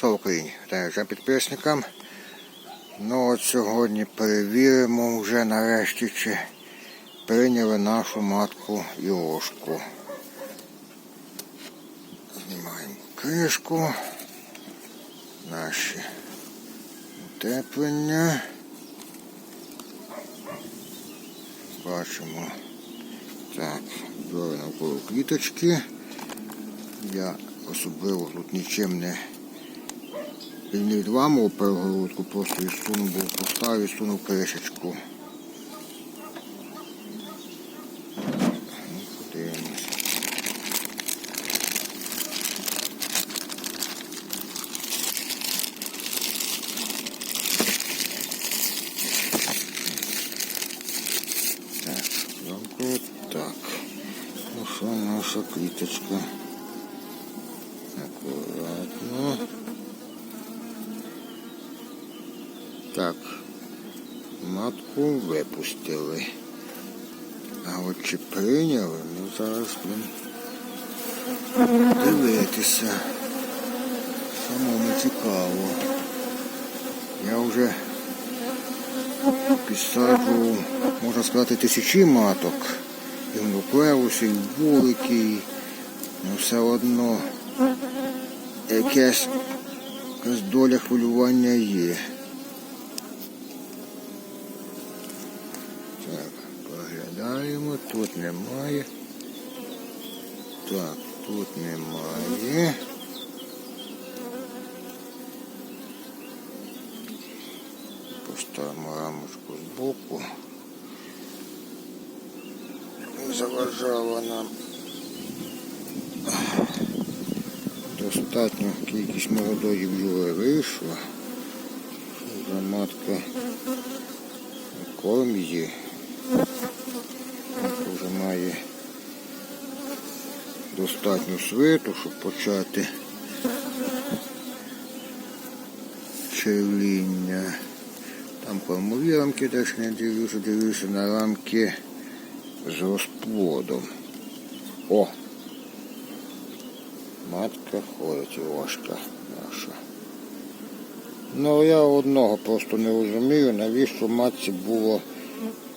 Слава Україні! Вітаю підписникам. Ну от сьогодні перевіримо вже нарешті, чи прийняли нашу матку Йошку. Знімаємо кришку. Наші утеплення. Бачимо. Так, бджоли навколо квіточки. Я особливо тут нічим не і не відламував перегородку, просто відсунув, був поставив, відсунув кришечку. Ну. Так. Ну що наша квіточка? Аккуратно. Так, матку випустили. А от чи прийняли, ну зараз будемо дивитися. Самому цікаво. Я вже підсаджував, можна сказати, тисячі маток. І в нуклеусі, і в вулики, ну, все одно якась доля хвилювання є. Так, поглядаємо, тут немає. Так, тут немає. Поставимо рамочку збоку. Заважала нам. Достатньо кількість молодої бджоли вийшла. Вже матка корм є. Має достатньо свиту, щоб почати червіння. Там кормові рамки теж не дивлюся, дивлюся на рамки з розплодом. О! Матка ходить ложка наша. Ну я одного просто не розумію, навіщо матці було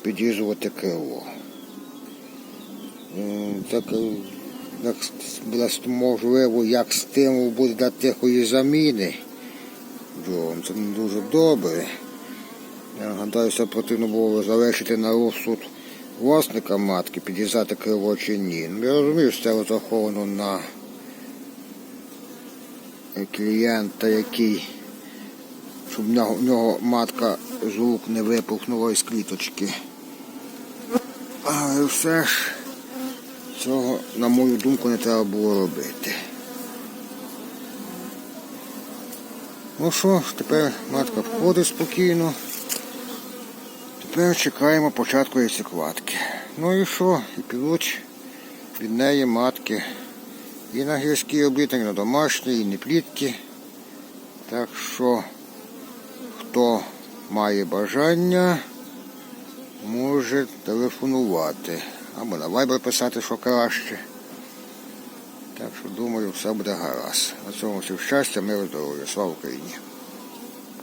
підрізувати крило. Так е, як можливо, як стимул буде для тихої заміни. Це не дуже добре. Я гадаю, що потрібно було залишити на розсуд власника матки, підрізати крило чи ні. Ну, я розумію, що це розраховано на клієнта, який, щоб в нього, матка з рук не випухнула із квіточки. Але все ж цього, на мою думку, не треба було робити. Ну що тепер матка входить спокійно. Тепер чекаємо початку яйцекладки. Ну і що? І підуть від неї матки і на гірській обліток, і на домашній, і не плітки. Так що, хто має бажання, може телефонувати. Або на вайбер писати, що краще. Так що думаю, все буде гаразд. На цьому всім щастя, миру, здоров'я. Слава Україні!